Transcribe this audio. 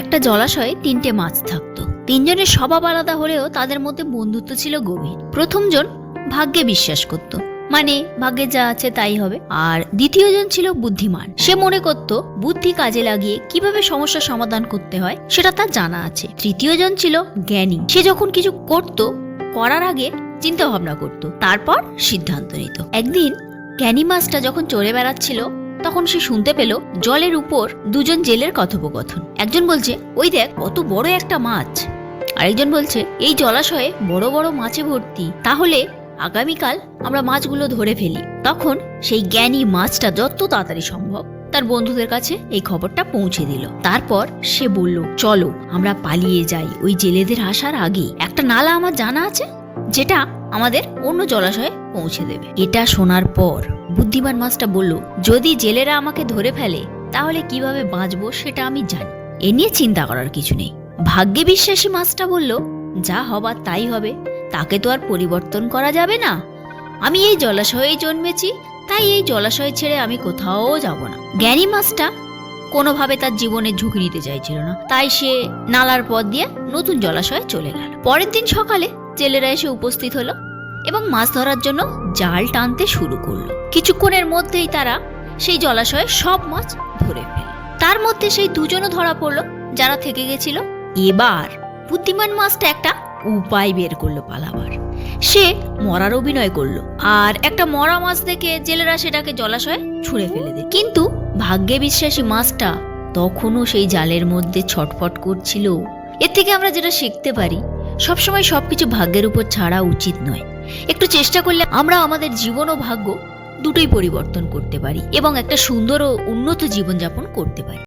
একটা জলাশয়ে তিনটে মাছ থাকতো। তিনজনের স্বভাব আলাদা হলেও তাদের মধ্যে বন্ধুত্ব ছিল গভীর। প্রথমজন ভাগ্যে বিশ্বাস করত। মানে ভাগ্যে যা আছে তাই হবে। আর দ্বিতীয়জন ছিল বুদ্ধিমান। সে মনে করত, বুদ্ধি কাজে লাগিয়ে কীভাবে সমস্যার সমাধান করতে হয় সেটা তার জানা আছে। তৃতীয়জন ছিল জ্ঞানী। সে যখন কিছু করত, করার আগে চিন্তা ভাবনা করত। তারপর সিদ্ধান্ত নিত। একদিন জ্ঞানী মাছটা যখন চড়ে বেড়াচ্ছিল তখন সে শুনতে পেল জলের উপর দুজন জেলের কথোপকথন। একজন বলছে, ওই দেখ, কত বড় একটা মাছ। আরেকজন বলছে, এই জলাশয়ে বড় বড় মাছে ভর্তি। তাহলে আগামীকাল আমরা মাছগুলো ধরে ফেলি। তখন সেই জ্ঞানী মাছটা যত তাড়াতাড়ি সম্ভব তার বন্ধুদের কাছে এই খবরটা পৌঁছে দিল। তারপর সে বলল, চলো, আমরা পালিয়ে যাই ওই জেলেদের আসার আগে একটা নালা আমার জানা আছে, যেটা আমাদের অন্য জলাশয়ে পৌঁছে দেবে। এটা শোনার পর বুদ্ধিমান মাছটা বলল, যদি জেলেরা আমাকে ধরে ফেলে, তাহলে কীভাবে বাঁচবো সেটা আমি জানি। এ নিয়ে চিন্তা করার কিছু নেই। ভাগ্যে বিশ্বাসী মাছটা বলল, যা হবার তাই হবে। তাকে তো আর পরিবর্তন করা যাবে না। আমি এই জলাশয়েই জন্মেছি, তাই এই জলাশয় ছেড়ে আমি কোথাও যাব না। জ্ঞানী মাছটা কোনোভাবে তার জীবনের ঝুঁকি নিতে চাইছিল না। তাই সে নালার পথ দিয়ে নতুন জলাশয়ে চলে গেল। পরের দিন সকালে জেলেরা এসে উপস্থিত হলো। এবং মাছ ধরার জন্য জাল টানতে শুরু করল। কিছুক্ষণের মধ্যেই তারা সেই জলাশয়ে সব মাছ ধরে ফেলল। তার মধ্যে সেই দুজনও ধরা পড়ল, যারা থেকে গেছিল। এবার বুদ্ধিমান মাছটা একটা উপায় বের করল পালাবার। সে মরার অভিনয় করল, আর একটা মরা মাছ দেখে জেলেরা সেটাকে জলাশয়ে ছুঁড়ে ফেলে দেয়। কিন্তু ভাগ্যে বিশ্বাসী মাছটা তখনও সেই জালের মধ্যে ছটফট করছিল। এর থেকে আমরা যেটা শিখতে পারি সবসময় সব কিছু ভাগ্যের উপর ছাড়া উচিত নয়। একটু চেষ্টা করলে আমরা আমাদের জীবন ও ভাগ্য দুটোই পরিবর্তন করতে পারি এবং একটা সুন্দর ও উন্নত জীবনযাপন করতে পারি।